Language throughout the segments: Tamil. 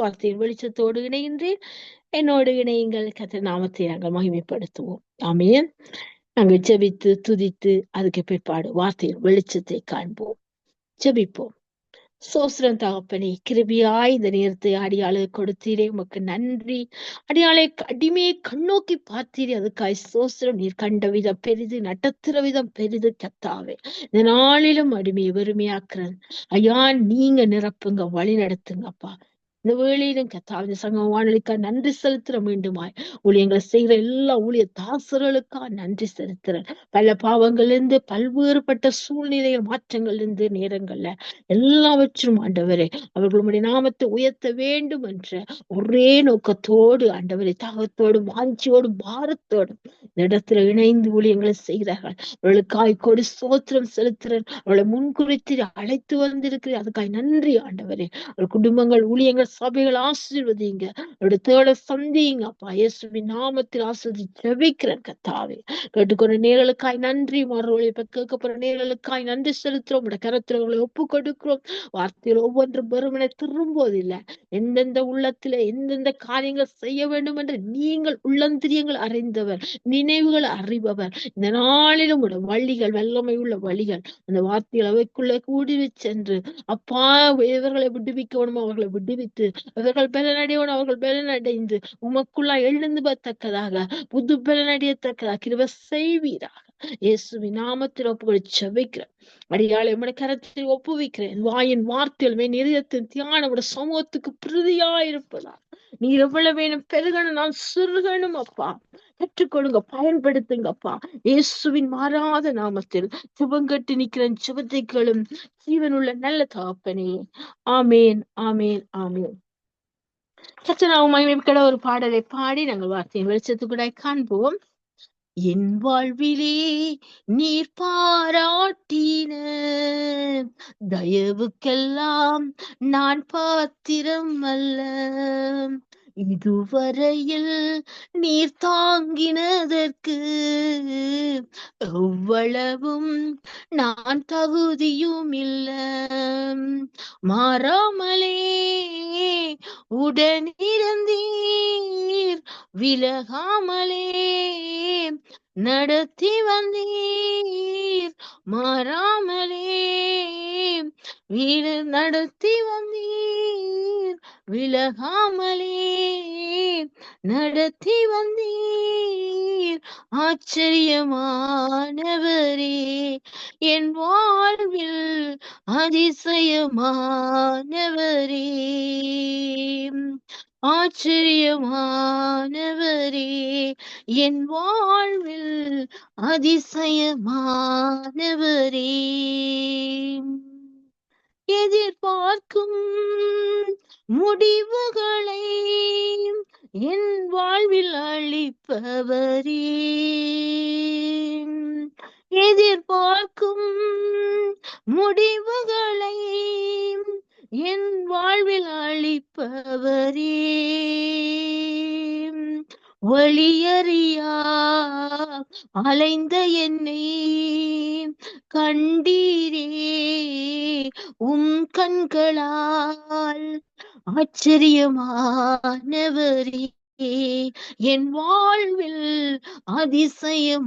வார்த்தையின் வெளிச்சத்தோடு இணைகின்றேன் என்னோடு இணையுங்கள். கத்த நாமத்தை நாங்கள் மகிமைப்படுத்துவோம். ஆமையன் நாங்கள் ஜெபித்து துதித்து அதுக்கு பிற்பாடு வார்த்தையின் வெளிச்சத்தை காண்போம். ஜெபிப்போம். சோஸ்திரம் தகப்பனே கிருபியாய் இந்த நேரத்தை அடியாளு கொடுத்தீரே. உமக்கு நன்றி. அடியாளை அடிமையை கண்ணோக்கி பார்த்தீரே. அதுக்காய் சோஸ்திரம் நீர் கண்ட விதம் பெரிது நட்டத்திர விதம் பெரிது கத்தாவே. இந்த நாளிலும் அடிமையை வெறுமையாக்குறேன். ஐயா நீங்க நிரப்புங்க வழி நடத்துங்கப்பா இந்த வேளையிலும் கத்தா சங்க வானொலிக்கா நன்றி செலுத்துற மீண்டுமாய். ஊழியங்களை செய்கிற எல்லா ஊழிய தாசர்களுக்கா நன்றி செலுத்துறேன். பல பாவங்கள்ல பல்வேறுபட்ட சூழ்நிலைய மாற்றங்கள்ல இருந்து நேரங்கள்ல எல்லாவற்றும் ஆண்டவரே அவர்களுடைய நாமத்தை உயர்த்த வேண்டும் என்ற ஒரே நோக்கத்தோடு ஆண்டவரை தாகத்தோடும் வாஞ்சியோடும் பாரத்தோடும் இந்த இடத்துல இணைந்து ஊழியங்களை செய்கிறார்கள். அவர்களுக்காய் கொடி சோத்திரம் செலுத்துறேன். அவளை முன்குறித்து அழைத்து வந்திருக்கிறேன். அதுக்காய் நன்றி ஆண்டவரே. அவள் குடும்பங்கள் ஊழியங்கள் சபைகள் ஆசீர்வதிங்க அவருடைய தேட சந்திங்க அப்பா இயேசுவின் நாமத்தில் ஆசிர்வதி ஜெபிக்கிறேன் கத்தாவே கேட்டுக்கொண்ட நேர்களுக்காய் நன்றி. மறுபடியும் இப்ப கேட்கப்படுற நேர்களுக்காய் நன்றி செலுத்துறோம் உடைய கரத்துல உங்களை ஒப்பு கொடுக்கிறோம் வார்த்தையில் ஒவ்வொன்றும் வெறுமனை திரும்புவதில்லை. எந்தெந்த உள்ளத்துல எந்தெந்த காரியங்கள் செய்ய வேண்டும் என்று நீங்கள் உள்ளந்திரியங்கள் அறிந்தவர் நினைவுகள் அறிபவர். இந்த நாளிலும் உடைய வழிகள் வல்லமை உள்ள வழிகள் அந்த வார்த்தைகள் அவைக்குள்ள கூடி சென்று அப்பா இவர்களை விடுவிக்க வேணுமோ அவர்களை விடுவித்து அவர்கள் பலனடையணும் அவர்கள் பலனடைந்து உமக்குள்ளா எழுந்து பார்த்தக்கதாக புது பலனடையத்தக்கதாக கிருப செய்வீராக. இயேசுவின் நாமத்தில் ஒப்புகளை செவைக்கிறேன் அடியாளை எம்முடைய கரத்தில் ஒப்புவிக்கிறேன். வாயின் வார்த்தைகள் மேன் இதயத்தின் தியானம் சமூகத்துக்கு பிரதியா இருப்பதா நீ எவ்வளவு வேணும் பெருகணும் நான் சிறுகணும் அப்பா. கற்றுக்கொடுங்க பயன்படுத்துங்கப்பா இயேசுவின் மாறாத நாமத்தில் சிவங்கட்டு நிக்கிறேன் சிவத்தைகளும் ஜீவனுள்ள நல்ல தாப்பனே. ஆமேன் ஆமேன் ஆமேன். சச்சனாவும் மகிமைக்கட ஒரு பாடலை பாடி நாங்கள் வார்த்தையின் வெளிச்சத்துக்குடாய் காண்போம். என் வாழ்விலே நீர் பாராட்டின தயவுக்கெல்லாம் நான் பாத்திரம் அல்ல. இதுவரையில் நீர் தாங்கினதற்கு எவ்வளவும் நான் தகுதியும் இல்ல மாறாமலே உடனிருந்தீர் விலகாமலே நடத்தி வந்தீர். மாறாமலே வீடு நடத்தி வந்தீர். விலகாமலே நடத்தி வந்தீர். ஆச்சரியமானவரே என் வாழ்வில் அதிசயமானவரே. ஆச்சரியமானவரே என் வாழ்வில் அதிசயமானவரே. எதிர்பார்க்கும் முடிவுகளை என் வாழ்வில் அளிப்பவரே. எதிர்பார்க்கும் முடிவுகளை என் வாழ்வில் அளிப்பவரே. ஒளியறியா அலைந்த என்னை கண்டீரே உம் கண்களால் ஆச்சரியமானவரே என் வாழ்வில் அதிசயமானவரே.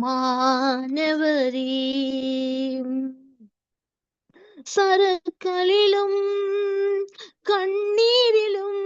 சரக்களிலும் கண்ணீரிலும்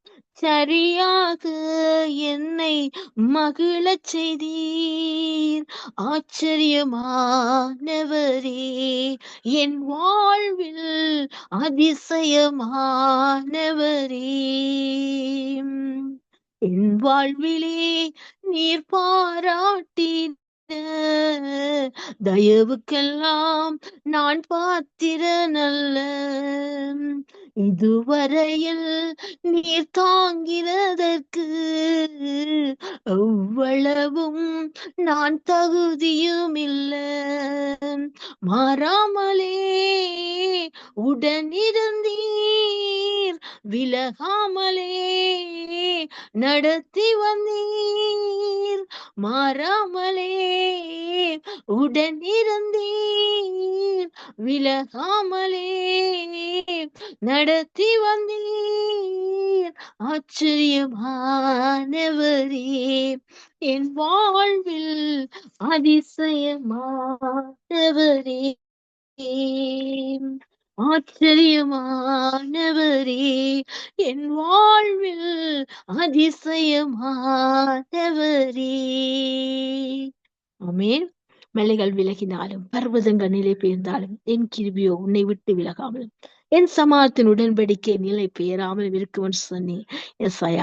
சரியாக என்னை மகிழச் செய்தீர். ஆச்சரியமானவரே என் வாழ்வில் அதிசயமானவரே. என் வாழ்விலே நீர் பாராட்டின் தயவுக்கெல்லாம் நான் பாத்திர நல்ல இதுவரையில் நீர் தாங்கிறதற்கு அவ்வளவும் நான் தகுதியும் இல்ல மாறாமலே உடனிருந்தீர் விலகாமலே நடத்தி வந்தீர். மாறாமலே உடனிருந்தீர் விலகாமலே நடத்தி வந்தீர் ஆச்சரியமானவரே என் வாழ்வில் அதிசயமானவரே. ஆச்சரியமானவரே என் வாழ்வில் அதிசயமானவரே. ஆமென். மலைகள் விலகினாலும் பர்வதங்கள் நிலை பெயர்ந்தாலும் என் கிருபியோ உன்னை விட்டு விலகாமலும் என் சமாதத்தின் உடன்படிக்கை நிலை பெயராமலும் இருக்கும் என்று சொன்னேன்.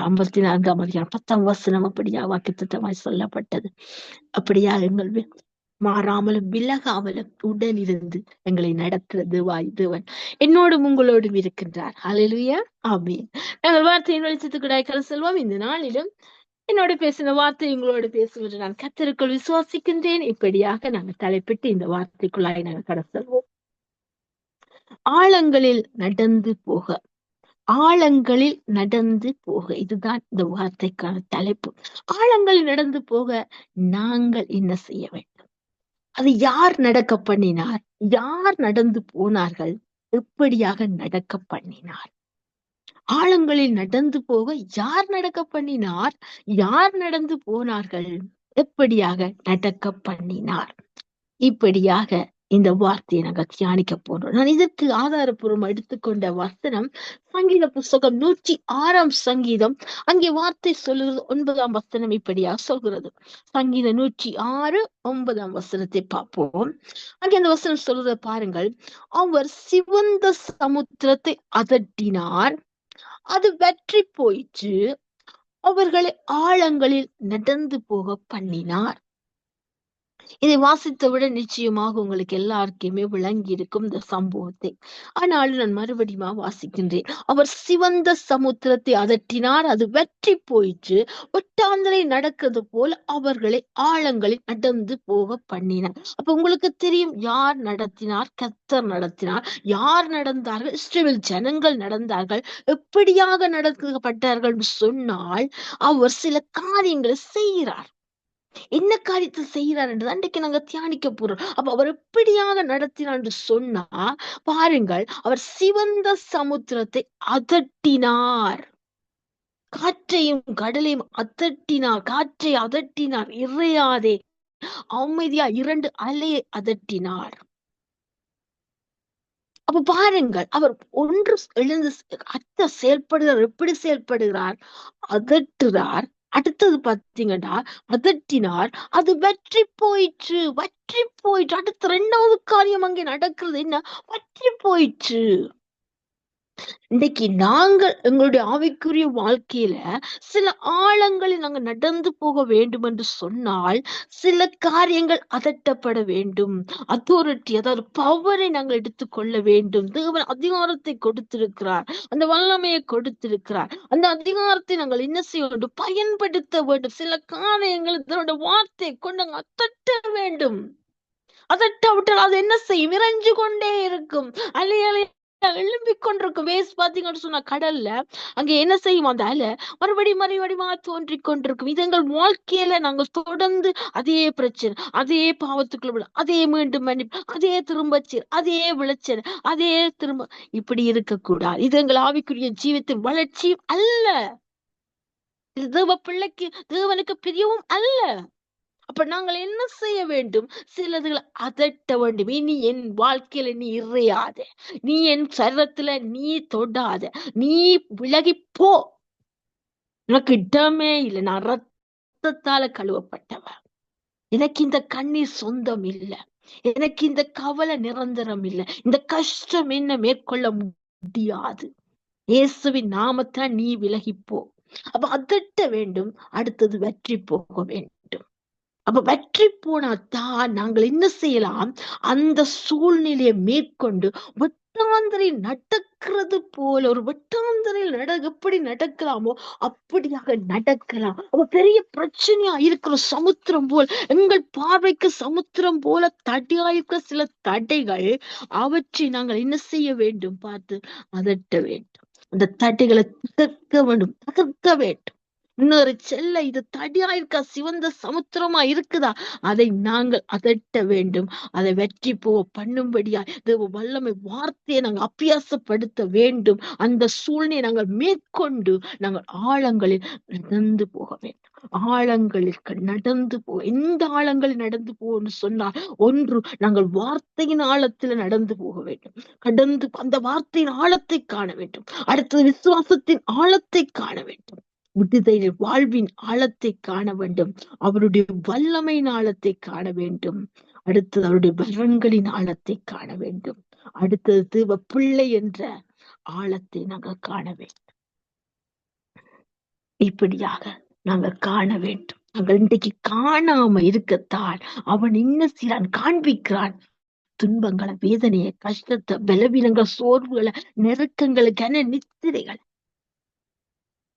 ஐம்பத்தி நான்காம் அதிகாரம் பத்தாம் வசனம் அப்படியா வாக்குத்தத்தமாய் சொல்லப்பட்டது. அப்படியா எங்கள் மாறாமலும் விலகாமலும் உடன் இருந்து எங்களை நடத்துற தேவாய் தேவன் என்னோடும் உங்களோடும் இருக்கின்றார். ஹalleluya ஆமென். நாங்கள் வார்த்தையின் வெளிச்சத்துக்குடாய் கரு செல்வோம். இந்த நாளிலும் என்னோட பேசின வார்த்தை உங்களோடு பேசும் என்று நான் கத்தருக்குள் விசுவாசிக்கின்றேன். இப்படியாக நாங்கள் தலைப்பிட்டு இந்த வார்த்தைக்குள்ளாய் நாங்கள் கட செல்வோம். ஆழங்களில் நடந்து போக ஆழங்களில் நடந்து போக. இதுதான் இந்த வார்த்தைக்கான தலைப்பு. ஆழங்களில் நடந்து போக நாங்கள் என்ன செய்ய வேண்டும்? அது யார் நடக்க பண்ணினார்? யார் நடந்து போனார்கள்? எப்படியாக நடக்க பண்ணினார்? ஆழங்களில் நடந்து போக யார் நடக்க பண்ணினார்? யார் நடந்து போனார்கள்? எப்படியாக நடக்க பண்ணினார்? இப்படியாக இந்த வார்த்தையை நாங்க தியானிக்க போறோம். நான் இதற்கு ஆதாரப்பூர்வம் எடுத்துக்கொண்ட வசனம் சங்கீத புஸ்தகம் நூற்றி ஆறாம் சங்கீதம். அங்கே வார்த்தை சொல்லுகிறது ஒன்பதாம் வசனம் இப்படியாக சொல்கிறது. சங்கீதம் நூற்றி ஆறு ஒன்பதாம் வசனத்தை பார்ப்போம். அங்கே அந்த வசனம் சொல்றத பாருங்கள். அவர் சிவந்த சமுத்திரத்தை அதட்டினார். அது வெற்றி போயிற்று அவர்களை ஆழங்களில் நடந்து போக பண்ணினார். இதை வாசித்தவுடன் நிச்சயமாக உங்களுக்கு எல்லாருக்குமே விளங்கி இருக்கும் இந்த சம்பவத்தை. ஆனாலும் நான் மறுபடியும் வாசிக்கின்றேன். அவர் சிவந்த சமுத்திரத்தை அதட்டினார். அது வெற்றி போயிற்று. ஒட்டாந்தரை நடக்கிறது போல அவர்களை ஆழங்களில் நடந்து போக பண்ணினார். அப்ப உங்களுக்கு தெரியும் யார் நடத்தினார்? கத்தர் நடத்தினார். யார் நடந்தார்கள்? இஸ்ரேல் ஜனங்கள் நடந்தார்கள். எப்படியாக நடக்கப்பட்டார்கள்? சொன்னால் அவர் சில காரியங்களை செய்கிறார். என்ன காரியத்தை செய்கிறார் என்று அன்றைக்கு நாங்க தியானிக்க போறோம். அப்ப அவர் எப்படியாக நடத்தினார் என்று சொன்னா பாருங்கள் அவர் சிவந்த சமுத்திரத்தை அதட்டினார். காற்றையும் கடலையும் அதட்டினார். காற்றை அதட்டினார். இறையாதே. அமைதியா இரண்டு அலையை அதட்டினார். அப்ப பாருங்கள் அவர் ஒன்று எழுந்து அத்த செயல்படுகிறார். எப்படி செயல்படுகிறார்? அதட்டுறார் அடுத்தது பாத்தீங்கன்னா அதட்டினார் அது வெற்றி போயிற்று வெற்றி போயிற்று. அடுத்த ரெண்டாவது காரியம் அங்கே நடக்கிறது என்ன? வெற்றி போயிற்று. இன்னைக்கு நாங்கள் எங்களுடைய ஆவிக்குரிய வாழ்க்கையில சில ஆழங்களில் நாங்கள் நடந்து போக வேண்டும் என்று சொன்னால் சில காரியங்கள் அதட்டப்பட வேண்டும். அத்தாரிட்டி அதாவது பவரை நாங்கள் எடுத்துக்கொள்ள வேண்டும். தேவன் அதிகாரத்தை கொடுத்திருக்கிறார். அந்த வல்லமையை கொடுத்திருக்கிறார். அந்த அதிகாரத்தை நாங்கள் என்ன செய்ய வேண்டும்? பயன்படுத்த வேண்டும். சில காரியங்கள் இதனோட வார்த்தை கொண்டு நாங்கள் அதட்ட வேண்டும். அதட்டாவிட்டால் அது என்ன செய்யும்? இறைஞ்சு கொண்டே இருக்கும். அலை அலை எழும்பிக் கொண்டிருக்கும் வேஸ் பாத்தீங்கன்னு சொன்னா கடல்ல அங்க என்ன செய்யும்? அந்த அலை மறுபடி மறுபடியுமா தோன்றிக் கொண்டிருக்கும் இது எங்கள் வாழ்க்கையில நாங்க தொடர்ந்து அதே பிரச்சனை அதே பாவத்துக்குள்ள அதே மீண்டும் மன்னிப்பு அதே திரும்ப அதே விளைச்சல் அதே திரும்ப இப்படி இருக்கக்கூடாது. இது எங்கள் ஆவிக்குரிய ஜீவத்தின் வளர்ச்சியும் அல்ல. தேவ பிள்ளைக்கு தேவனுக்கு பிரியவும் அல்ல. அப்ப நாங்கள் என்ன செய்ய வேண்டும்? சிலதுகளை அதட்ட வேண்டும். இனி என் வாழ்க்கையில நீ இறையாத. நீ என் சரத்துல நீ தொடாத. நீ விலகி போ. உனக்கு இடமே இல்லை. நான் ரத்தத்தால கழுவப்பட்டவ. எனக்கு இந்த கண்ணீர் சொந்தம் இல்லை. எனக்கு இந்த கவலை நிரந்தரம் இல்லை. இந்த கஷ்டம் என்ன மேற்கொள்ள முடியாது. இயேசுவின் நாமத்தான் நீ விலகிப்போ அப்ப அதட்ட வேண்டும். அடுத்தது வெற்றி போக வேண்டும். அப்ப வெற்றி போனா தான் நாங்கள் என்ன செய்யலாம்? அந்த சூழ்நிலையை மேற்கொண்டு வெட்ட நடக்கிறது போல ஒரு வெட்டாந்தரையில் நட எப்படி நடக்கலாமோ அப்படியாக நடக்கலாம். அப்ப பெரிய பிரச்சனையா இருக்கிற சமுத்திரம் போல் எங்கள் பார்வைக்கு சமுத்திரம் போல தடையா இருக்கிற சில தடைகள் அவற்றை நாங்கள் என்ன செய்ய வேண்டும்? பார்த்து அதட்ட வேண்டும். அந்த தடைகளை தகர்க்க வேண்டும். தகர்க்க வேண்டும். இன்னொரு செல்ல இது தடியா இருக்கா சிவந்த சமுத்திரமா இருக்குதா? அதை நாங்கள் அதட்ட வேண்டும். அதை வெற்றி போக பண்ணும்படியா தேவ வல்லமை வார்த்தையை நாங்கள் அபியாசப்படுத்த வேண்டும். அந்த சூழ்நிலை நாங்கள் மேற்கொண்டு நாங்கள் ஆழங்களில் நடந்து போக வேண்டும். ஆழங்களில் க- நடந்து போ எந்த ஆழங்களில் நடந்து போன்னு சொன்னால் ஒன்று நாங்கள் வார்த்தையின் ஆழத்துல நடந்து போக வேண்டும். கடந்து அந்த வார்த்தையின் ஆழத்தை காண வேண்டும். அடுத்தது விசுவாசத்தின் ஆழத்தை காண வேண்டும். விடுதலை வாழ்வின் ஆழத்தை காண வேண்டும். அவருடைய வல்லமையின் ஆழத்தை காண வேண்டும். அடுத்தது அவருடைய வல்லங்களின் ஆழத்தை காண வேண்டும். அடுத்தது தேவ பிள்ளை என்ற ஆழத்தை நாங்கள் காண வேண்டும். இப்படியாக நாங்கள் காண வேண்டும். நாங்கள் இன்றைக்கு காணாம இருக்கத்தான். அவன் என்ன செய்யறான் காண்பிக்கிறான். துன்பங்களை வேதனையை கஷ்டத்தை பலவீனங்கள் சோர்வுகளை நெருக்கங்களை கன நித்திரைகள்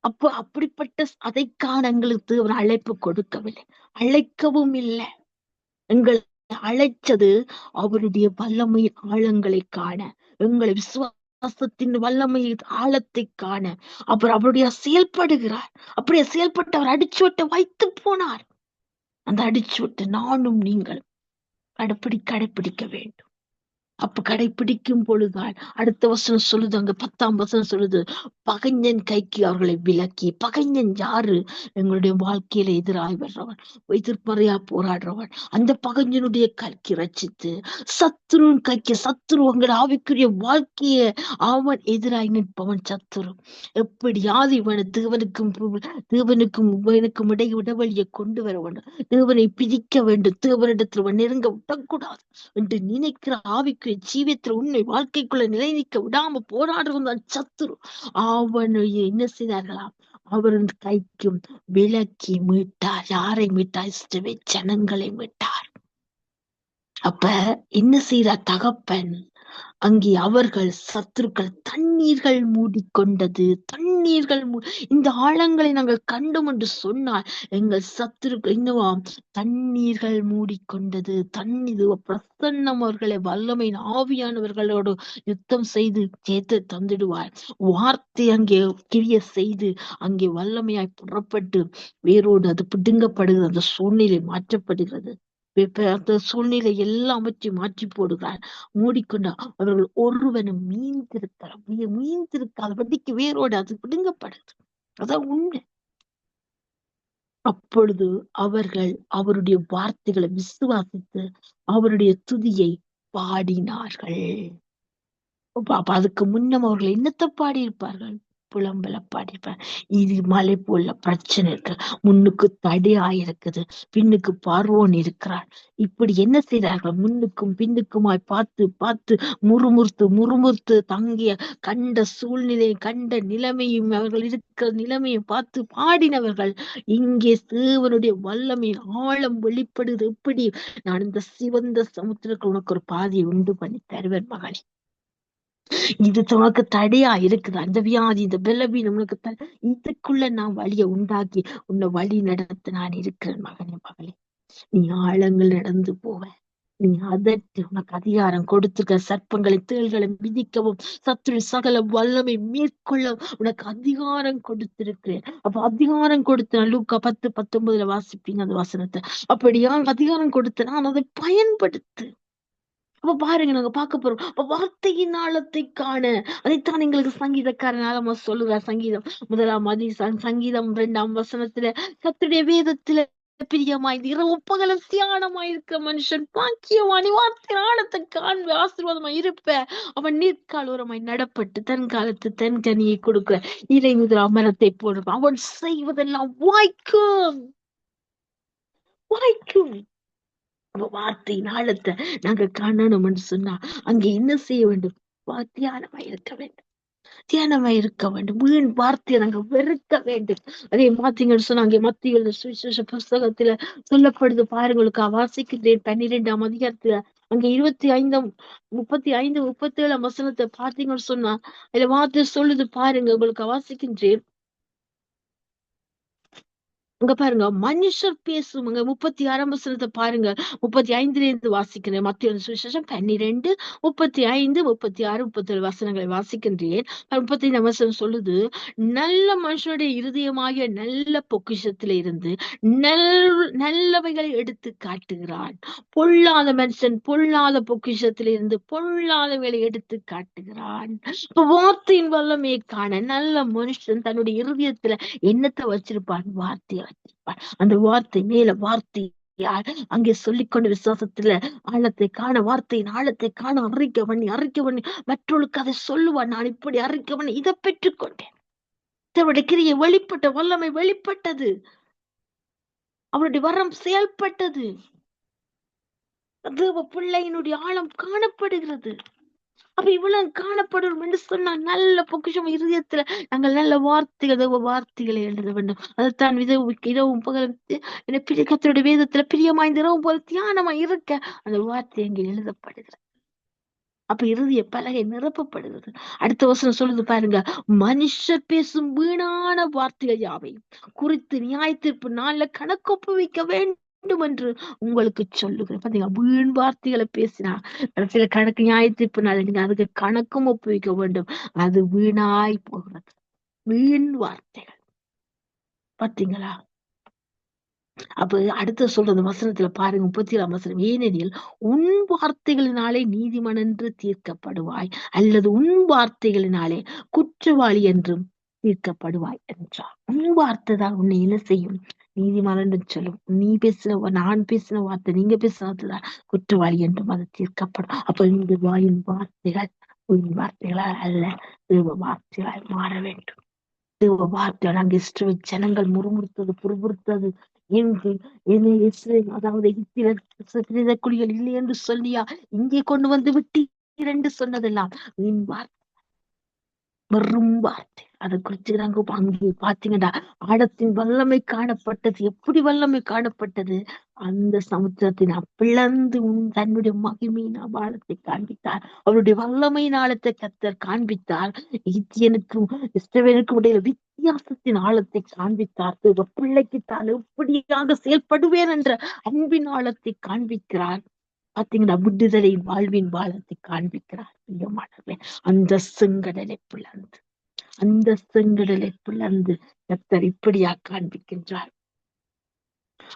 அப்போ அப்படிப்பட்ட அதைக்கான எங்களுக்கு ஒரு அழைப்பு கொடுக்கவில்லை. அழைக்கவும் இல்லை. எங்களை அழைச்சது அவருடைய வல்லமை ஆழங்களை காண எங்களை விசுவாசத்தின் வல்லமை ஆழத்தை காண. அவர் அவருடைய செயல்படுகிறார். அப்படியே செயல்பட்டு அவர் அடிச்சுவட்டை வைத்து போனார். அந்த அடிச்சுவட்டை நானும் நீங்கள் கடைப்பிடி கடைப்பிடிக்க வேண்டும். அப்ப கடைபிடிக்கும் பொழுதால் அடுத்த வசனம் சொல்லுது அங்க பத்தாம் வசனம் சொல்லுது பகைஞன் கைக்கு அவர்களை விலக்கி பகைஞன் யாரு? எங்களுடைய வாழ்க்கையில எதிராய் வர்றவன் எதிர்மறையா போராடுறவன் அந்த பகைஞனுடைய கைக்கு ரச்சித்து சத்துருவின் கைக்கு சத்துரு உங்கள் ஆவிக்குரிய வாழ்க்கைய அவன் எதிராய் நிற்பவன் சத்துரு. எப்படியாவது இவனை தேவனுக்கும் பு- தேவனுக்கும் இவனுக்கும் இடையே இடைவெளியை கொண்டு வர வேண்டும். தேவனை பிரிக்க வேண்டும். தேவனிடத்தில் நெருங்க விடக்கூடாது என்று நினைக்கிற ஆவிக்கு ஆவிக்குரிய ஜீவியத்துல உண்மை வாழ்க்கைக்குள்ள நிலைநிற்க விடாம போராடுறவங்க தான் சத்துரு. அவனை என்ன செய்தார்களாம்? அவரின் கைக்கும் விலக்கி மீட்டார். யாரை மீட்டார்? இஷ்டவே ஜனங்களை மீட்டார். அப்ப என்ன செய்யற தகப்பன்? அங்கே அவர்கள் சத்துருக்கள் தண்ணீர்கள் மூடிக்கொண்டது. தண்ணீர்கள் இந்த ஆழங்களை நாங்கள் கண்டோம் என்று சொன்னால் எங்கள் சத்துருக்கள் இன்னும் தண்ணீர்கள் மூடிக்கொண்டது. தண்ணீர் பிரசன்னம் அவர்களை வல்லமை ஆவியானவர்களோடு யுத்தம் செய்து சேர்த்து தந்துடுவார். வார்த்தை அங்கே கிரிய செய்து அங்கே வல்லமையாய் புறப்பட்டு வேரோடு அது பிடுங்கப்படுகிறது. அந்த சூழ்நிலை மாற்றப்படுகிறது. அந்த சூழ்நிலை எல்லாம் அமைச்சு மாற்றி போடுகிறார். மூடிக்கொண்டா அவர்கள் ஒருவனும் மீந்திருக்கிறார் மீந்திருக்காத படிக்கு வேரோடு அது விடுங்கப்படுது அதான் உண்மை. அப்பொழுது அவர்கள் அவருடைய வார்த்தைகளை விசுவாசித்து அவருடைய துதியை பாடினார்கள். அதுக்கு முன்னம் அவர்கள் என்னத்தை பாடியிருப்பார்கள்? புலம்பல படிப்பேன். இது மலை போல பிரச்சனை இருக்கு. முன்னுக்கு தடையா இருக்குது. பின்னுக்கு பார்வோன் இருக்கிறார் இப்படி என்ன செய்தார்கள்? முன்னுக்கும் பின்னுக்குமாய் பார்த்து பார்த்து முறுமுறுத்து முறுமுறுத்து தங்கிய கண்ட சூழ்நிலையை கண்ட நிலைமையும் அவர்கள் இருக்கிற நிலைமையும் பார்த்து பாடினவர்கள் இங்கே சிவனுடைய வல்லமையின் ஆழம் வெளிப்படுது. எப்படி நான் இந்த சிவந்த சமுத்திரத்தில் உனக்கு ஒரு பாதையை உண்டு பண்ணி தருவேன் மகளே இது உனக்கு தடையா இருக்குது. அந்த வியாதி இந்த பலவீனம் உனக்கு இதுக்குள்ள நான் வழியை உண்டாக்கி உன்னை வழி நடத்த நான் இருக்கிறேன் மகனே மகளே. நீ ஆழங்கள் நடந்து போவ. நீ அதற்கு உனக்கு அதிகாரம் கொடுத்துருக்க சர்ப்பங்களை தேள்களை மிதிக்கவும் சத்துரு சகல வல்லமை மேற்கொள்ள உனக்கு அதிகாரம் கொடுத்திருக்கிறேன். அப்ப அதிகாரம் கொடுத்த லூக்கா பத்து பத்தொன்பதுல வாசிப்பீங்க அந்த வசனத்தை. அப்படியா அதிகாரம் கொடுத்த நான் அதை பயன்படுத்து. அப்ப பாருங்க நாங்க பார்க்க போறோம். அப்ப வார்த்தையின் ஆழத்தை காண அதைத்தான் எங்களுக்கு சங்கீதக்காரனால நம்ம சொல்லுவார். சங்கீதம் முதலாம் அதி சங்கீதம் இரண்டாம் வசனத்துல கத்துடைய வேதத்துல பிரியமாய் இரவு பகல தியானமாய் இருக்க மனுஷன் பாக்கியவாணி வார்த்தையின் ஆழத்தை காண்ப ஆசீர்வாதமா இருப்ப. அவன் நீர்க்காலோரமாய் நடப்பட்டு தன் காலத்து தன் கனியை கொடுக்க இறை முதல் அமரத்தை போடுவான். அவன் செய்வதெல்லாம் வாய்க்கும் வாய்க்கும். வார்த்தையின் ஆழத்தை நாங்க காணணும்னு சொன்னா அங்க என்ன செய்ய வேண்டும்? தியானமா இருக்க வேண்டும். தியானமா இருக்க வேண்டும். வீண் வார்த்தையை நாங்க வெறுக்க வேண்டும். அதே மாத்திங்கன்னு சொன்னா அங்கே மத்திய சுவிசேஷ புஸ்தகத்துல சொல்லப்படுது. பாருங்களுக்கு வாசிக்கிறேன் பன்னிரெண்டாம் அதிகாரத்துல அங்க இருபத்தி ஐந்தாம் முப்பத்தி ஐந்து முப்பத்தி ஏழாம் வசனத்தை பார்த்தீங்கன்னு சொன்னா இதுல வார்த்தை சொல்லுது. பாருங்க உங்களுக்கு வாசிக்கின்றேன். அங்க பாருங்க மனுஷர் பேசுவாங்க. முப்பத்தி ஆறாம் வசனத்தை பாருங்க. முப்பத்தி ஐந்துல இருந்து வாசிக்கிறேன். மத்திய சுவிசேஷம் பன்னிரெண்டு முப்பத்தி ஐந்து முப்பத்தி ஆறு முப்பத்தி ஏழு வசனங்களை வாசிக்கின்றேன். முப்பத்தி ஐந்து வசனம் சொல்லுது நல்ல மனுஷனுடைய இருதயமாகிய நல்ல பொக்கிஷத்துல இருந்து நல் நல்லவைகளை எடுத்து காட்டுகிறான். பொல்லாத மனுஷன் பொல்லாத பொக்கிஷத்துல இருந்து பொல்லாதவைகளை எடுத்து காட்டுகிறான். இப்ப வார்த்தையின் வல்லமையை காண நல்ல மனுஷன் தன்னுடைய இருதயத்துல என்னத்தை வச்சிருப்பான்? வார்த்தையை வச்சிருப்பான் அந்த வார்த்தை மேல வார்த்தை அங்கே சொல்லிக்கொண்டு விசுவாசத்துல ஆழத்தை காண வார்த்தையின் ஆழத்தை காண அறிக்கை பண்ணி அறிக்கை பண்ணி மற்றவர்களுக்கு அதை சொல்லுவான் நான் இப்படி அறிக்கை பண்ணி இதை பெற்றுக்கொண்டேன் அவருடைய கிரியை வெளிப்பட்ட வல்லமை வெளிப்பட்டது. அவருடைய வரம் செயல்பட்டது. தேவ பிள்ளையினுடைய ஆழம் காணப்படுகிறது. அப்ப இவ்வளவு காணப்படும் என்று சொன்னா நல்ல பொக்கிஷம் இருதயத்துல நாங்கள் நல்ல வார்த்தைகள் வார்த்தைகளை எழுத வேண்டும். அதைத்தான் வித இரவும் பகலும். கத்தருடைய வேதத்துல பிரியமாய்ந்த இரவும் போல தியானமா இருக்க அந்த வார்த்தை அங்கே எழுதப்படுகிறது. அப்ப இறுதிய பலகை நிரப்பப்படுகிறது. அடுத்த வசனம் சொல்லுது பாருங்க மனுஷர் பேசும் வீணான வார்த்தைகள் யாவையும் குறித்து நியாயத்திற்பு நாள்ல கணக்கொப்பு வைக்க வேண்டும் என்று உங்களுக்கு சொல்லுகிறேன். பாத்தீங்களா? வீண் வார்த்தைகளை பேசினா கடைசியில கணக்கு நியாய நாள் நீங்க அதுக்கு கணக்கும் ஒப்புவிக்க வேண்டும். அது வீணாய் போகிறது. வீண் வார்த்தைகள். பாத்தீங்களா? அப்ப அடுத்த சொல்றது வசனத்துல பாருங்க முப்பத்தி ஏழாம் வசனம். ஏனெனில் உன் வார்த்தைகளினாலே நீதிமன் என்று தீர்க்கப்படுவாய் அல்லது உன் வார்த்தைகளினாலே குற்றவாளி என்றும் தீர்க்கப்படுவாய் என்றார். உன் வார்த்தை தான் உன்னை என்ன செய்யும்? நீதிமான் என்று சொல்லும் நீ பேசின நான் பேசின வார்த்தை நீங்க பேசினதுதான் குற்றவாளி என்றும் அது தீர்க்கப்படும். அப்ப இந்த வாயின் வார்த்தைகள் உன் வார்த்தைகளால் அல்ல தேவ வார்த்தைகளால் மாற வேண்டும். தேவ வார்த்தைகள் அங்கு இஷ்டவை ஜனங்கள் முறுமுறுத்தது புறுபுறுத்தது. என்று அதாவது குழிகள் இல்லை என்று சொல்லியா? இங்கே கொண்டு வந்து விட்டு இரண்டு சொன்னதெல்லாம். உன் வார்த்தை வெறும் வார்த்தை அதை குறிச்சு அங்கே பாத்தீங்கன்னா ஆடத்தின் வல்லமை காணப்பட்டது. எப்படி வல்லமை காணப்பட்டது? அந்த சமுத்திரத்தின் பிளந்து உன் தன்னுடைய மகிமையின் அபாலத்தை காண்பித்தார். அவருடைய வல்லமையின் ஆழத்தை கத்தர் காண்பித்தார். இத்தியனுக்கும் இஸ்ரவேனுக்கும் இடையில வித்தியாசத்தின் ஆழத்தை காண்பித்தார். பிள்ளைக்கு தான் எப்படியாக செயல்படுவேன் என்ற அன்பின் ஆழத்தை காண்பிக்கிறார். பாத்தீங்கன்னா விடுதலையின் வாழ்வின் வாழத்தை காண்பிக்கிறார். பிரியமானவர்களே அந்த செங்கடலை பிளந்து அந்த செங்கடலை பிளந்து கத்தர் இப்படியா காண்பிக்கின்றார்.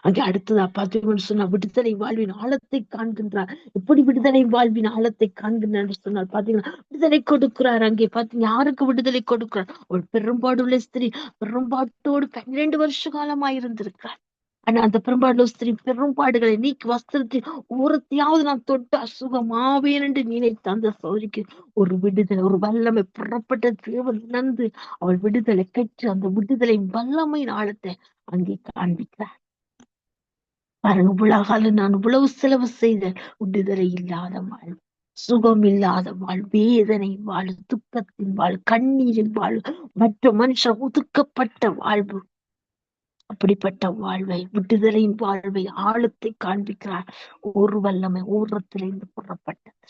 அங்கே அடுத்ததா பார்த்தீங்கன்னு சொன்னா விடுதலை வாழ்வின் ஆழத்தை காண்கின்றார். எப்படி விடுதலை வாழ்வின் ஆழத்தை காண்கின்றார் சொன்னால் பாத்தீங்கன்னா விடுதலை கொடுக்கிறார். அங்கே பாத்தீங்க யாருக்கு விடுதலை கொடுக்கிறார்? ஒரு பெரும்பாடுள்ள ஸ்திரீ பெரும்பாட்டோடு பன்னிரண்டு வருஷ காலமாயிருந்திருக்கிறார். அந்த பெரும்பாடு ஸ்திரீ பெரும்பாடுகளை நீக்கி வஸ்திரத்தில் ஒருத்தையாவது நான் தொட்டு அசுகமாவேன் என்று நினைத்த அந்த சௌரிக்கு ஒரு விடுதலை ஒரு வல்லமை புறப்பட்ட தேவன் உணர்ந்து அவள் விடுதலை கற்று அந்த விடுதலை வல்லமை ஆழத்தை அங்கே காண்பிக்கிறார். பாருங்க உலகால நான் உழவு செலவு செய்த விடுதலை இல்லாத வாழ்வு சுகம் இல்லாத வாழ் வேதனை வாழ் துக்கத்தின் வாழ் கண்ணீரின் வாழ் மற்ற மனுஷன் ஒதுக்கப்பட்ட வாழ்வு அப்படிப்பட்ட வாழ்வை விடுதலையின் வாழ்வை ஆழத்தை காண்பிக்கிறார். ஒரு வல்லமை ஊரத்திலிருந்து புறப்பட்டது.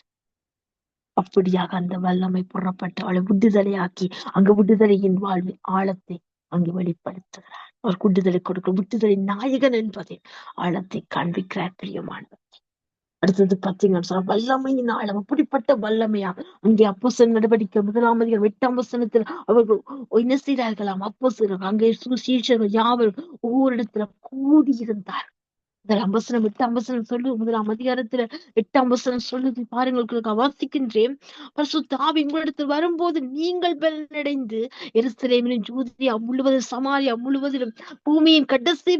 அப்படியாக அந்த வல்லமை புறப்பட்ட அவளை விடுதலையாக்கி அங்கு விடுதலையின் வாழ்வின் ஆழத்தை அங்கு வெளிப்படுத்துகிறார். அவர் விடுதலை கொடுக்க விடுதலை நாயகன் என்பதை ஆழத்தை காண்பிக்கிறார் பிரியமானவர் அடுத்தது பாத்தீங்கன்னு சொன்னா வல்லமையினால் அப்படிப்பட்ட வல்லமையா? அங்கே அப்போசன் நடவடிக்கை முதலாம் அதிகாரம் எட்டாம் வசனத்தில் அவர்கள் என்ன செய்தார்களாம்? அப்போசர்கள் அங்கே சுசீஷர்கள் யாவரும் ஒவ்வொரு இடத்துல கூடியிருந்தார். முதலாம் வசனம் எட்டாம் வசனம் சொல்லு முதலாம் அதிகாரத்துல எட்டாம் வசனம் சொல்லுது பாருங்களுக்கு வாசிக்கின்றேன். பரிசுத்த தாவி உங்களிடத்தில் வரும்போது நீங்கள் பலனடைந்து எருசலேமிலும் ஜூதியா முழுவதும் சமாரியா முழுவதிலும் பூமியின் கடைசி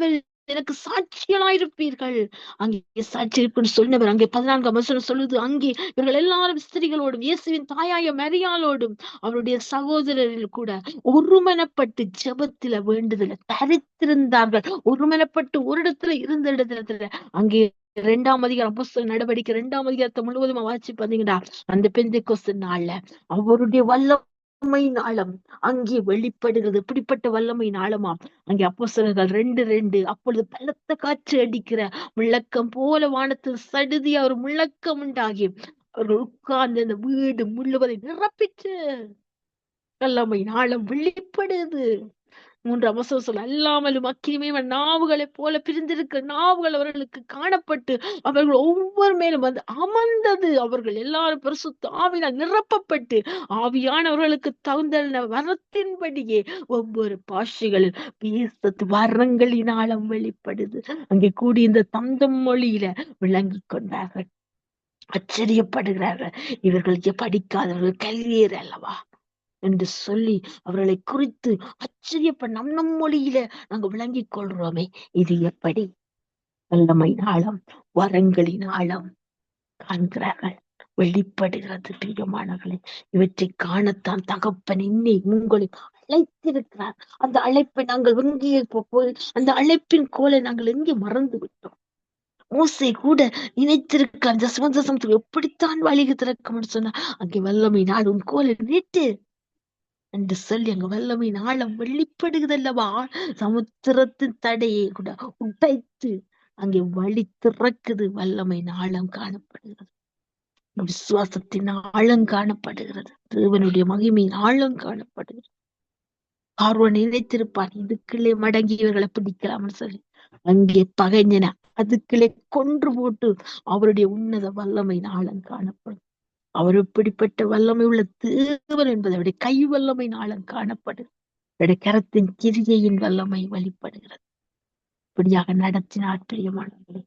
எனக்கு சாட்சிகளாயிருப்பீர்கள். அங்கே சாட்சி சொன்னவர் அங்கே பதினான்காம் வசனம் சொல்லுது. அங்கே இவர்கள் எல்லாரும் ஸ்திரிகளோடும் இயேசுவின் தாயாய மரியாளோடும் அவருடைய சகோதரரில் கூட ஒருமனப்பட்டு ஜபத்தில வேண்டுதல தரித்திருந்தார்கள். ஒருமனப்பட்டு ஒரு இடத்துல இருந்த இடத்துல. அங்கே இரண்டாம் அதிகாரம் புஸ்தக நடவடிக்கை ரெண்டாம் அதிகாரத்தை முழுவதும் வாசிச்சு பாத்தீங்கன்னா அந்த பெந்தை கொஸ்து நாள்ல அவருடைய வல்ல வல்லமை ஆழம் அங்கே வெளிப்படுகிறது. இப்படிப்பட்ட வல்லமையின் ஆழமாம். அங்கே அப்போஸ்தலர்கள் ரெண்டு ரெண்டு அப்பொழுது பலத்த காற்று அடிக்கிற முழக்கம் போல வானத்தில் சடுதியா ஒரு முழக்கம் உண்டாகி அவர்கள் உட்கார்ந்து அந்த வீடு முழுவதை நிரப்பிச்சு வல்லமை நாளம் வெளிப்படுது. மூன்று அவசர சொல்ல அல்லாமலும் அக்கினிமே நாவுகளைப் போல பிரிந்திருக்க நாவுகள் அவர்களுக்கு காணப்பட்டு அவர்கள் ஒவ்வொரு மேலும் வந்து அமர்ந்தது. அவர்கள் எல்லாரும் பரிசுத்த ஆவினால் நிரப்பப்பட்டு ஆவியானவர்களுக்கு தகுந்த வரத்தின்படியே ஒவ்வொரு பாஷைகளில் பேசத்து வரங்களினாலும் வெளிப்படுது. அங்கே கூடி இந்த தந்தம் மொழியில விளங்கி கொண்டார்கள். ஆச்சரியப்படுகிறார்கள் இவர்களுக்கு படிக்காதவர்கள் கல்வியர் அல்லவா? என்று சொல்லி அவர்களை குறித்து ஆச்சரியப்ப நம் நம் மொழியில நாங்க விளங்கிக் கொள்றோமே. இது எப்படி? வல்லமையின் ஆழம் வரங்களின் ஆழம் காண்கிறார்கள். வெளிப்படுகிறது பிரியமானவர்களே இவற்றை காணத்தான் தகப்பன் இன்னை உங்களை அழைத்திருக்கிறார். அந்த அழைப்பை நாங்கள் எங்கே போய் அந்த அழைப்பின் கோலை நாங்கள் எங்கே மறந்து விட்டோம்? மோசை கூட நினைத்திருக்க அந்த சுதந்திரத்துக்கு எப்படித்தான் வழிக திறக்கும் சொன்னா அங்கே வல்லமை நாடும் உன் கோலை நீட்டு என்று சொல்லி அங்க வல்லமையின் ஆழம் வெளிப்படுகிறதல்லவா சமுத்திரத்தின் தடையை கூட உடைத்து அங்கே வழி திறக்குது வல்லமையின் ஆழம் காணப்படுகிறது. விசுவாசத்தின் ஆழம் காணப்படுகிறது. தேவனுடைய மகிமையின் ஆழம் காணப்படுகிறது. ஆர்வன் நினைத்திருப்பான் இதுக்குள்ளே மடங்கி இவர்களை பிடிக்கலாம்னு சொல்லி. அங்கே பகைஞன அதுக்குள்ளே கொன்று போட்டு அவருடைய உன்னத வல்லமையின் ஆழம் காணப்படும். அவர் இப்படிப்பட்ட வல்லமை உள்ள தேவன் என்பது அவருடைய கை வல்லமை நாளம் காணப்படுது அவருடைய கரத்தின் கிரியையின் வல்லமை வழிபடுகிறது இப்படியாக நடத்தினார் பிரியமானவர்களே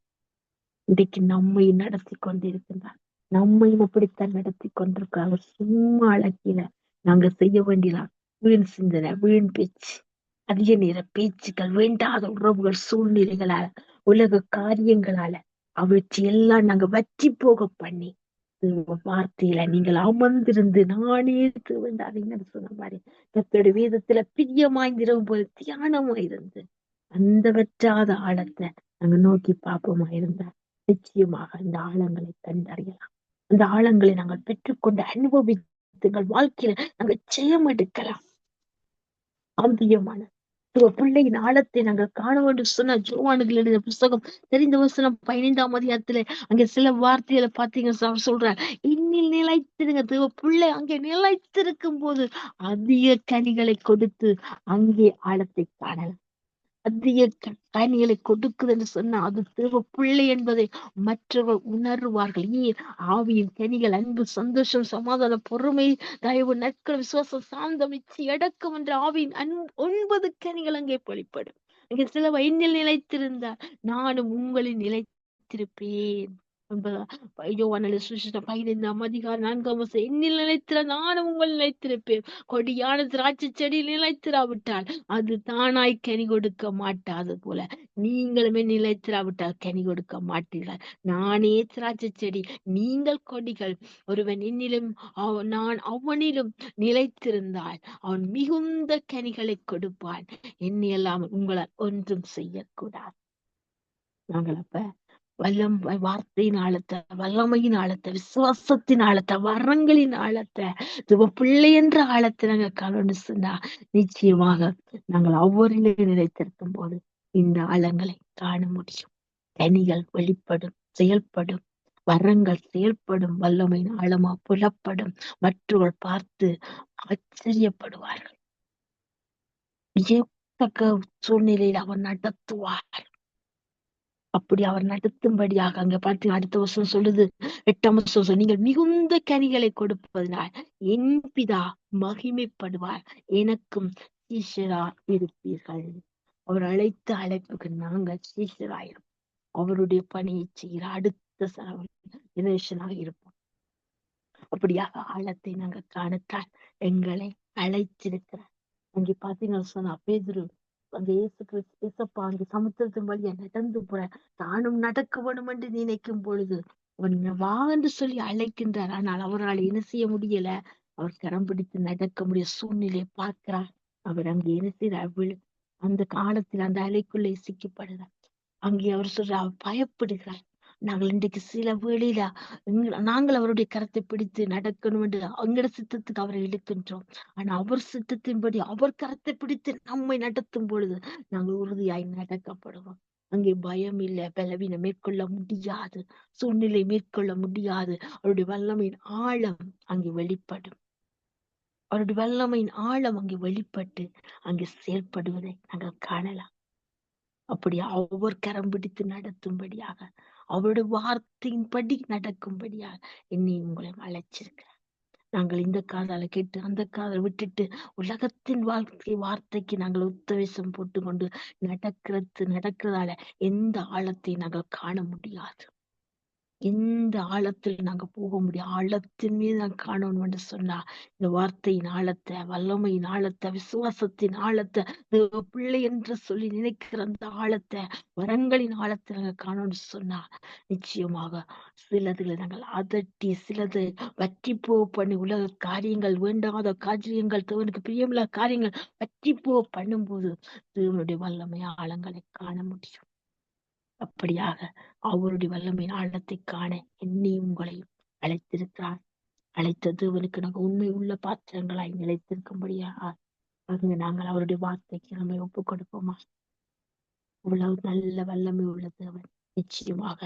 இன்றைக்கு நம்மை நடத்தி கொண்டிருக்கின்றார். நம்மையும் அப்படித்தான் நடத்தி கொண்டிருக்காங்க சும்மா அழகில நாங்க செய்ய வேண்டியதான் வீண் சிந்தனை வீண் பேச்சு அதிக நேர பேச்சுக்கள் வேண்டாத உறவுகள் சூழ்நிலைகளால உலக காரியங்களால அவற்றை எல்லாம் நாங்க வற்றி போக பண்ணி வார்த்தையில நீங்கள் அமர்ந்திருந்து நானே திருவண்டாதீங்கன்னு சொன்ன மாதிரி கத்தோட வேதத்துல பிரியமாய்ந்திரும் போது தியானமாயிருந்து அந்த வற்றாத ஆழத்தை நாங்க நோக்கி பார்ப்போமா இருந்தா நிச்சயமாக அந்த ஆழங்களை கண்டறியலாம். அந்த ஆழங்களை நாங்கள் பெற்றுக்கொண்டு அனுபவித்து எங்கள் வாழ்க்கையில நாங்கள் ஜெயம் எடுக்கலாம். ஆந்தியமான பிள்ளை ஆழத்தை நாங்கள் காண வேண்டும் சொன்ன ஜோவானுகள் எழுதிய புஸ்தகம் தெரிந்த வசனம் பதினைந்தாம் அதிகாரத்துல அங்க சில வார்த்தைகளை பாத்தீங்க சொல்றார் இன்னில் நிலைத்திருங்க தேவ பிள்ளை அங்கே நிலைத்திருக்கும் போது அதிக கனிகளை கொடுத்து அங்கே ஆழத்தை காணலாம். அதிக கனிகளை கொடுக்குது என்று சொன்னா அது தேவ பிள்ளை என்பதை மற்றவர் உணர்வார்கள். ஏ ஆவியின் கனிகள் அன்பு சந்தோஷம் சமாதான பொறுமை தயவு நற்கள் விசுவாசம் சாந்தம் இச்சு அடக்கம் என்ற ஆவியின் அன் ஒன்பது கனிகள் அங்கே வெளிப்படும் இங்கே சில வயதில் நிலைத்திருந்தார் நானும் உங்களில் நிலைத்திருப்பேன். பதினைந்தாம் அதிகாரம் நான்காம் வருஷம் என்னில் நிலைத்திர நானும் உங்கள் நிலைத்திருப்பேன். கொடியான திராட்சை செடியில் நிலைத்திராவிட்டால் அது தானாய் கனி கொடுக்க மாட்டாது போல. நீங்களுமே நிலைத்திராவிட்டால் கனி கொடுக்க மாட்டீர்கள். நானே திராட்சை செடி நீங்கள் கொடிகள். ஒருவன் என்னிலும் நான் அவனிலும் நிலைத்திருந்தால் அவன் மிகுந்த கனிகளை கொடுப்பான். என்னையெல்லாம் உங்களால் ஒன்றும் செய்யக்கூடாது. நாங்கள் அப்ப வல்லம் வார்த்தையின் ஆழத்தை வல்லமையின் ஆழத்தை விசுவாசத்தின் ஆழத்தை வரங்களின் ஆழத்தை துவ பிள்ளை என்ற ஆழத்தை நாங்க கலந்து சொன்னா நிச்சயமாக நாங்கள் ஒவ்வொரு நிலைத்திருக்கும் போது இந்த ஆழங்களை காண முடியும். கனிகள் வெளிப்படும் செயல்படும் வரங்கள் செயல்படும் வல்லமையின் ஆழமா புலப்படும் மற்றவர்கள் பார்த்து ஆச்சரியப்படுவார்கள். வியத்தக்க சூழ்நிலையில் அவர் நடத்துவார். அப்படி அவர் நடத்தும்படியாக அங்க பார்த்து அடுத்த வருஷம் சொல்லுது எட்டாம் வருஷம் நீங்கள் மிகுந்த கனிகளை கொடுப்பதனால் என் பிதா மகிமைப்படுவார். எனக்கும் சீஷரா இருப்பீர்கள். அவர் அழைத்த அழைப்புக்கு நாங்கள் சீஷராயிருப்போம் அவருடைய பணியை செய்கிற அடுத்த ஜெனரேஷனாக இருப்போம். அப்படியாக ஆழத்தை நாங்க காணத்தான் எங்களை அழைச்சிருக்கிறார் அங்கே பாத்தீங்கன்னா சொன்னா பேதுரு அந்த இயேசு கிறிஸ்து இயேசப்பா சமுத்திரத்தின் வழியா நடந்து போற. தானும் நடக்க வேணும் என்று நினைக்கும் பொழுது அவன் வா என்று சொல்லி அழைக்கின்றார். ஆனால் அவரால் என்ன செய்ய முடியல. அவர் கரம் பிடித்து நடக்க முடிய சூழ்நிலையை பார்க்கிறார். அவர் அங்கே என்ன செய்யறார் அந்த காலத்தில் அந்த அலைக்குள்ளே சிக்கப்படுறார் அங்கே அவர் சொல்ற அவர் பயப்படுகிறார் நாங்கள் இன்றைக்கு சில வேளையில நாங்கள் அவருடைய கரத்தை பிடித்து நடக்கணும் என்று எங்கட சித்தத்துக்கு அவரை இழுக்கின்றோம். ஆனா அவர் சித்தத்தின்படி அவர் கரத்தை பிடித்து நம்மை நடத்தும் பொழுது நாங்கள் உறுதியாய் நடக்கப்படுவோம். அங்கே பயம் இல்லை பலவீனம் மேற்கொள்ள முடியாது சூழ்நிலை மேற்கொள்ள முடியாது. அவருடைய வல்லமையின் ஆழம் அங்கே வெளிப்படும். அவருடைய வல்லமையின் ஆழம் அங்கே வெளிப்பட்டு அங்கே செயல்படுவதை நாங்கள் காணலாம். அப்படி அவர் கரம் பிடித்து நடத்தும்படியாக அவருடைய வார்த்தையின்படி நடக்கும்படியாக என்னை உங்களை அழைச்சிருக்கிறார். நாங்கள் இந்த காதால கேட்டு அந்த காதலை விட்டுட்டு உலகத்தின் வாழ்க்கை வார்த்தைக்கு நாங்கள் உத்தவேசம் போட்டு கொண்டு நடக்கிறது நடக்கிறதால எந்த ஆழத்தை நாங்கள் காண முடியாது. எந்த ஆழத்தில் நாங்க போக முடியும்? ஆழத்தின் மீது நாங்க காணணும் என்று சொன்னா இந்த வார்த்தையின் ஆழத்தை வல்லமையின் ஆழத்தை விசுவாசத்தின் ஆழத்தை பிள்ளை என்று சொல்லி நினைக்கிற அந்த ஆழத்தை வரங்களின் ஆழத்தை நாங்க காணணும்னு சொன்னா நிச்சயமாக சிலதுகளை நாங்கள் அதட்டி சிலது வற்றி போ பண்ணி உலக காரியங்கள் வேண்டாத காரியங்கள் தேவனுக்கு பிரியமில்லாத காரியங்கள் வற்றி போ பண்ணும்போது தேவனுடைய வல்லமை ஆழங்களை காண முடியும். அப்படியாக அவருடைய வல்லமையின் ஆழத்தை காண என்னை உங்களையும் அழைத்திருக்கிறார். அழைத்த தேவனுக்கு நாங்கள் உண்மை உள்ள பாத்திரங்களாய் நிலைத்திருக்கும்படியாக அங்கு நாங்கள் அவருடைய வார்த்தைக்கு நம்மை ஒப்புக் கொடுப்போமா இவ்வளவு நல்ல வல்லமை உள்ள தேவன் நிச்சயமாக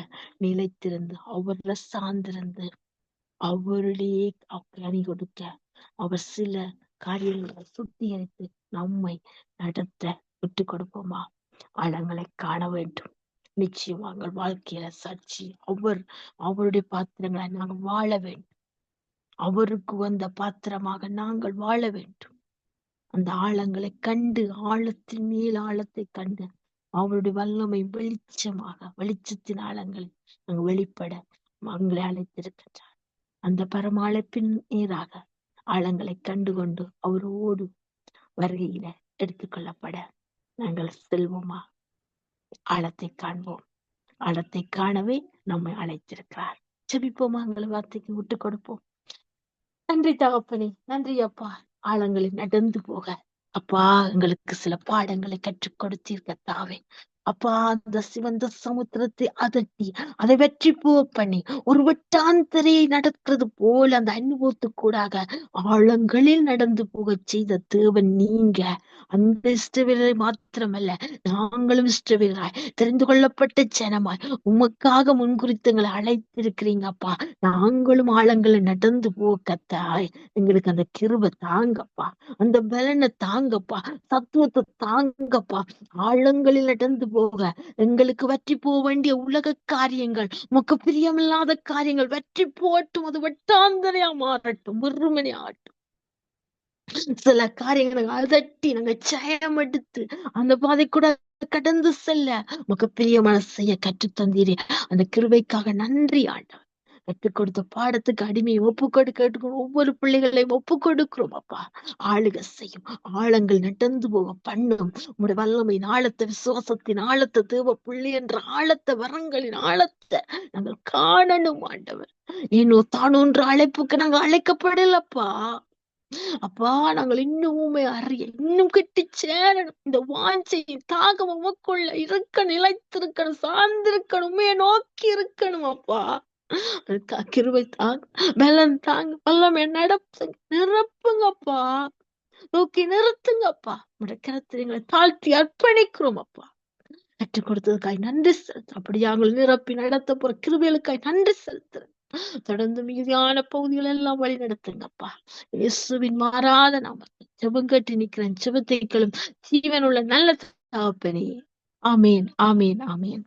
நிலைத்திருந்து அவர்ல சார்ந்திருந்து அவருடைய அணி கொடுக்க அவர் சில காரியங்களை சுத்திகரித்து நம்மை நடத்த விட்டு கொடுப்போமா ஆழங்களை காண வேண்டும். நிச்சயமாக வாழ்க்கையில சாட்சி அவர் அவருடைய பாத்திரங்களை நாங்கள் வாழ வேண்டும். அவருக்கு வந்த பாத்திரமாக நாங்கள் வாழ வேண்டும். அந்த ஆழங்களை கண்டு ஆழத்தின் மேல் ஆழத்தை கண்டு அவருடைய வல்லமை வெளிச்சமாக வெளிச்சத்தின் ஆழங்களை நாங்கள் வெளிப்பட மங்களை அழைத்திருக்கின்றார். அந்த பரமாழைப்பின் நேராக ஆழங்களை கண்டுகொண்டு அவரோடு வருகையில எடுத்துக்கொள்ளப்பட நாங்கள் செல்வோமா? ஆழத்தை காண்போம். ஆழத்தை காணவே நம்மை அழைத்திருக்கிறார். ஜெபிப்போமா? எங்களை வார்த்தைக்கு விட்டு கொடுப்போம். நன்றி தகப்பனே நன்றி அப்பா. ஆழங்களில் நடந்து போக. அப்பா எங்களுக்கு சில பாடங்களை கற்றுக் கொடுத்தீர்கள் தாவே. அப்பா அந்த சிவந்த சமுத்திரத்தை அதட்டி அதை வெற்றி போ பண்ணி ஒரு வட்டாந்தரையை நடக்கிறது போல அந்த அனுபவத்துக்கூடாக ஆழங்களில் நடந்து போக செய்த தேவன் நீங்க. அந்த இஷ்டவீரரை மாத்திரமல்ல நாங்களும் இஷ்டவீரராய் தெரிந்து கொள்ளப்பட்ட ஜனமாய் உமக்காக முன்குறித்தங்களை அழைத்திருக்கிறீங்க அப்பா. நாங்களும் ஆழங்களை நடந்து போக கத்தாய். எங்களுக்கு அந்த கிருபை தாங்கப்பா. அந்த பலனை தாங்கப்பா. தத்துவத்தை தாங்கப்பா. ஆழங்களில் நடந்து போக. எங்களுக்கு வெற்றி போக வேண்டிய உலக காரியங்கள் உமக்கு பிரியமில்லாத காரியங்கள் வெற்றி போட்டும் அது வெட்டாந்தனையா மாறட்டும் வெறுமனே ஆட்டும் சில காரியங்களை அதட்டி நாங்க ஜெயம் எடுத்து அந்த பாதை கூட கடந்து செல்ல உமக்கு பிரியமான செய்ய கற்றுத்தந்தீரே. அந்த கிருவைக்காக நன்றி ஆண்டவர். கற்றுக் கொடுத்த பாடத்துக்கு அடிமையை ஒப்பு கேட்டுக்கணும் ஒவ்வொரு பிள்ளைகளையும் ஒப்பு கொடுக்கிறோம் அப்பா. ஆளுக செய்யும். ஆழங்கள் நடந்து போக பண்ணும். உங்களுடைய வல்லமையின் ஆழத்தை விசுவாசத்தின் ஆழத்தை தேவ பிள்ளை என்ற ஆழத்தை வரங்களின் ஆழத்தை நாங்கள் காணணும் ஆண்டவர். ஏனோ தானோன்ற அழைப்புக்கு நாங்க அழைக்கப்படலப்பா. அப்பா நாங்கள் இன்னும் அறிய இன்னும் கிட்டி சேரணும். இந்த வாஞ்சையின் தாகம் உமக்குள்ள இருக்க நிலைத்திருக்கணும் சார்ந்திருக்கணும் உண்மையை நோக்கி இருக்கணும் அப்பா. கிருபை தாங்க பலன் தாங்க பல்லம் நடப்புங்க நிரப்புங்கப்பா. நோக்கி நிறுத்துங்கப்பா. முடக்கிறத்துல எங்களை தாழ்த்தி அர்ப்பணிக்கிறோம் அப்பா. கற்றுக் கொடுத்ததுக்காய் நன்றி செலுத்து அப்படியே அவங்களை நிரப்பி நடத்த போற கிருபைகளுக்காய் நன்றி செலுத்துறேன் தொடர்ந்து மீதியான பகுதிகள் எல்லாம் வழி நடத்துங்கப்பா. இயேசுவின் மாறாத நாம ஜெபம் கட்டி நிக்கிறேன் ஜெபத்தைக்களும் ஜீவன் உள்ள நல்ல தாப்பனே ஆமேன் ஆமேன் ஆமேன்.